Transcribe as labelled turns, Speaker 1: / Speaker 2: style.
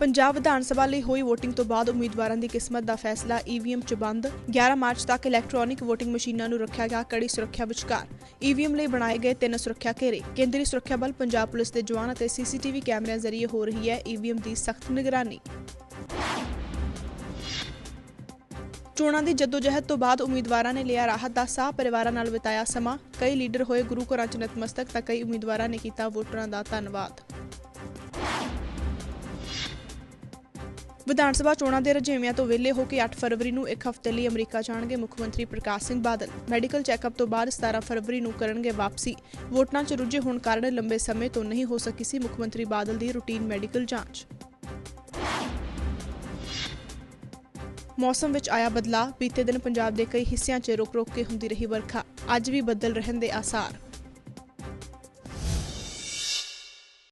Speaker 1: ਪੰਜਾਬ ਵਿਧਾਨ ਸਭਾ ਲਈ ਹੋਈ VOTING ਤੋਂ ਬਾਅਦ ਉਮੀਦਵਾਰਾਂ ਦੀ ਕਿਸਮਤ ਦਾ ਫੈਸਲਾ EVM 'ਚ ਬੰਦ। 11 ਮਾਰਚ ਤੱਕ ਇਲੈਕਟ੍ਰੋਨਿਕ VOTING ਮਸ਼ੀਨਾਂ ਨੂੰ ਰੱਖਿਆ ਗਿਆ ਕੜੀ ਸੁਰੱਖਿਆ ਵਿਚਕਾਰ। EVM ਲਈ ਬਣਾਏ ਗਏ ਤਿੰਨ ਸੁਰੱਖਿਆ ਘੇਰੇ। ਕੇਂਦਰੀ ਸੁਰੱਖਿਆ ਬਲ, ਪੰਜਾਬ ਪੁਲਿਸ ਦੇ ਜਵਾਨ ਅਤੇ CCTV ਕੈਮਰਿਆਂ ਜ਼ਰੀਏ ਹੋ ਰਹੀ ਹੈ EVM ਦੀ ਸਖਤ ਨਿਗਰਾਨੀ। ਚੋਣਾਂ ਦੀ ਜਦੋਜਹਿਦ ਤੋਂ ਬਾਅਦ ਉਮੀਦਵਾਰਾਂ ਨੇ ਲਿਆ ਰਾਹਤ ਦਾ ਸਾਹ, ਪਰਿਵਾਰਾਂ ਨਾਲ ਬਿਤਾਇਆ ਸਮਾਂ। ਕਈ ਲੀਡਰ ਹੋਏ ਗੁਰੂ ਘਰਾਂ 'ਚ ਨਤਮਸਤਕ ਤਾਂ ਕਈ ਉਮੀਦਵਾਰਾਂ ਨੇ ਕੀਤਾ ਵੋਟਰਾਂ ਦਾ ਧੰਨਵਾਦ। ਵਿਧਾਨ ਸਭਾ ਚੋਣਾਂ ਦੇ ਰਜੇਵਿਆਂ ਤੋਂ ਵਿਹਲੇ ਹੋ ਕੇ 8 ਫਰਵਰੀ ਨੂੰ ਇੱਕ ਹਫ਼ਤੇ ਲਈ ਅਮਰੀਕਾ ਜਾਣਗੇ ਮੁੱਖ ਮੰਤਰੀ ਪ੍ਰਕਾਸ਼ ਸਿੰਘ ਬਾਦਲ। ਮੈਡੀਕਲ ਚੈੱਕਅਪ ਤੋਂ ਬਾਅਦ 17 ਫਰਵਰੀ ਨੂੰ ਕਰਨਗੇ ਵਾਪਸੀ। ਵੋਟਾਂ 'ਚ ਰੁੱਝੇ ਹੋਣ ਕਾਰਨ ਲੰਬੇ ਸਮੇਂ ਤੋਂ ਨਹੀਂ ਹੋ ਸਕੀ ਸੀ ਮੁੱਖ ਮੰਤਰੀ ਬਾਦਲ ਦੀ ਰੁਟੀਨ ਮੈਡੀਕਲ ਜਾਂਚ। ਮੌਸਮ ਵਿੱਚ ਆਇਆ ਬਦਲਾਅ। ਬੀਤੇ ਦਿਨ ਪੰਜਾਬ ਦੇ ਕਈ ਹਿੱਸਿਆਂ 'ਚ ਰੁਕ-ਰੁਕ ਕੇ ਹੁੰਦੀ ਰਹੀ ਵਰਖਾ। ਅੱਜ ਵੀ ਬੱਦਲ ਰਹਿਣ ਦੇ ਆਸਾਰ।